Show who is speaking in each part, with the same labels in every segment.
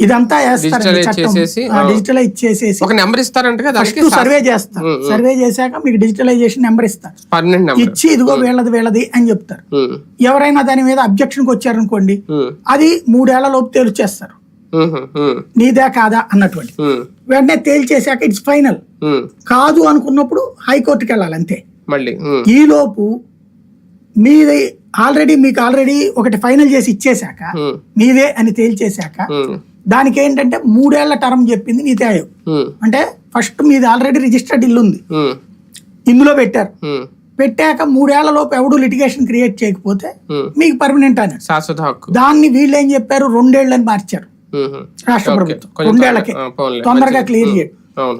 Speaker 1: ఇదంతా వేస్తారు
Speaker 2: Digitalize చేసేసి, ఆ.
Speaker 1: డిజిటలైజ్ చేసేసి.
Speaker 2: ఒక నెంబర్ ఇస్తారంట కదా దానికి
Speaker 1: ఫస్ట్ సర్వే చేస్తారు. సర్వే చేశాక మీకు డిజిటలైజేషన్ నెంబర్ ఇస్తారు. ఇచ్చి ఇదిగో వీళ్ళది వీళ్ళది అని చెప్తారు. ఎవరైనా దాని మీద అబ్జెక్షన్కి వచ్చారనుకోండి అది మూడేళ్ళ లోపు తేల్చేస్తారు. నీదే కాదా అన్నటువంటి. వెంటనే తేల్చేశాక ఇట్స్ ఫైనల్ కాదు అనుకున్నప్పుడు హైకోర్టుకి వెళ్ళాలి అంతే
Speaker 2: మళ్ళీ ఉమ్,
Speaker 1: ఈ లోపు మీది ఆల్రెడీ మీకు ఆల్రెడీ ఒకటి ఫైనల్ చేసి ఇచ్చేశాక
Speaker 2: ఉమ్,
Speaker 1: మీదే అని తేల్చేశాక
Speaker 2: ఉమ్,
Speaker 1: దానికి ఏంటంటే మూడేళ్ళ టర్మ్ చెప్పింది నీతి ఆయోగ్
Speaker 2: ఉమ్,
Speaker 1: అంటే ఫస్ట్ మీది ఆల్రెడీ రిజిస్టర్డ్ ఇల్లు ఉంది. ఇందులో పెట్టారు. పెట్టాక మూడేళ్ళ లోపు ఎవడు లిటిగేషన్ క్రియేట్ చేయకపోతే. మీకు పర్మనెంట్ అని
Speaker 2: శాశ్వత హక్కు.
Speaker 1: దాన్ని వీళ్ళు ఏం చెప్పారు? రెండేళ్ళని మార్చారు. రాష్ట్ర. ప్రభుత్వం.
Speaker 2: రెండేళ్ళకే.
Speaker 1: తొందరగా. క్లియర్ చేయడం.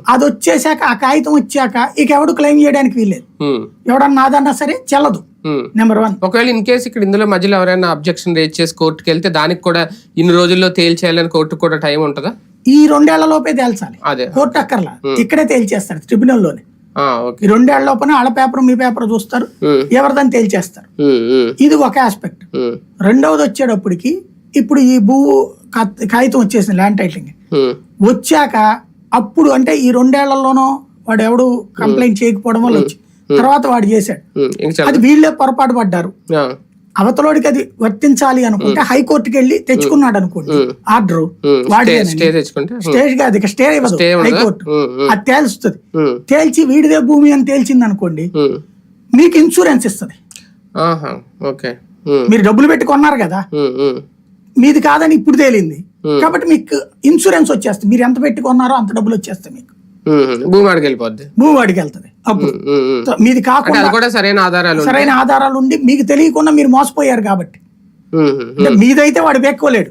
Speaker 1: అది వచ్చేసాక ఆ కాగితం వచ్చాక ఇక ఎవడు క్లెయిమ్ చేయడానికి వీల్లేదు. ఎవడన్నా నాదన్నా సరే చెల్లదు. నెంబర్ వన్
Speaker 2: ఒకవేళ ఇన్ కేసు ఇక్కడ ఇందులో మధ్యలో ఎవరైనా అబ్జెక్షన్ రేజ్ చేసి కోర్టుకి వెళ్తే దానికి కూడా ఇన్ని రోజుల్లో తేల్చేయాలని కోర్టుకు కూడా టైం ఉంటుందా?
Speaker 1: ఈ రెండేళ్ళ లోపే తేల్చాలి.
Speaker 2: అదే.
Speaker 1: కోర్టు అక్కర్లా. ఇక్కడే తేల్చేస్తారు
Speaker 2: ట్రిబ్యునల్లోనే.
Speaker 1: ఈ రెండేళ్ళ లోపల వాళ్ళ పేపర్ మీ పేపర్ చూస్తారు.
Speaker 2: ఉమ్,
Speaker 1: ఎవరిదని తేల్చేస్తారు. ఇది ఒక ఆస్పెక్ట్ రెండవది వచ్చేటప్పటికి ఇప్పుడు ఈ భూ కాగితం వచ్చేసింది ల్యాండ్ టైటిలింగ్
Speaker 2: ఉమ్,
Speaker 1: వచ్చాక అప్పుడు అంటే ఈ రెండేళ్ళలోనో వాడు ఎవడు కంప్లైంట్ చేయకపోవడం వల్ల వచ్చి తర్వాత వాడు చేశాడు. అది వీళ్ళే పొరపాటు పడ్డారు. అవతలోడికి అది వర్తించాలి అనుకుంటే హైకోర్టుకి వెళ్ళి తెచ్చుకున్నాడు అనుకోండి ఆర్డర్ వాడి స్టేజ్ కాదు ఇక స్టే ఇవ్వదు? హైకోర్టు. అది తేల్చుతుంది తేల్చి వీడిదే భూమి అని తేల్చింది అనుకోండి. మీకు ఇన్సూరెన్స్ ఇస్తుంది. మీరు డబ్బులు పెట్టి కొన్నారు కదా? మీది కాదని ఇప్పుడు తేలింది. కాబట్టి మీకు ఇన్సూరెన్స్ వచ్చేస్తుంది. మీరు ఎంత పెట్టి కొన్నారో అంత డబ్బులు వచ్చేస్తాయి మీకు.
Speaker 2: ఉమ్, ఉమ్. భూమి ఆడికి వెళ్ళిపోద్ది
Speaker 1: భూమి వాడికి వెళ్తుంది అప్పుడు మీది కాకుండా
Speaker 2: కూడా సరైన ఆధారాలు.
Speaker 1: సరైన ఆధారాలు ఉండి మీకు తెలియకుండా మీరు మోసపోయారు కాబట్టి. మీదైతే వాడు పెక్కోలేడు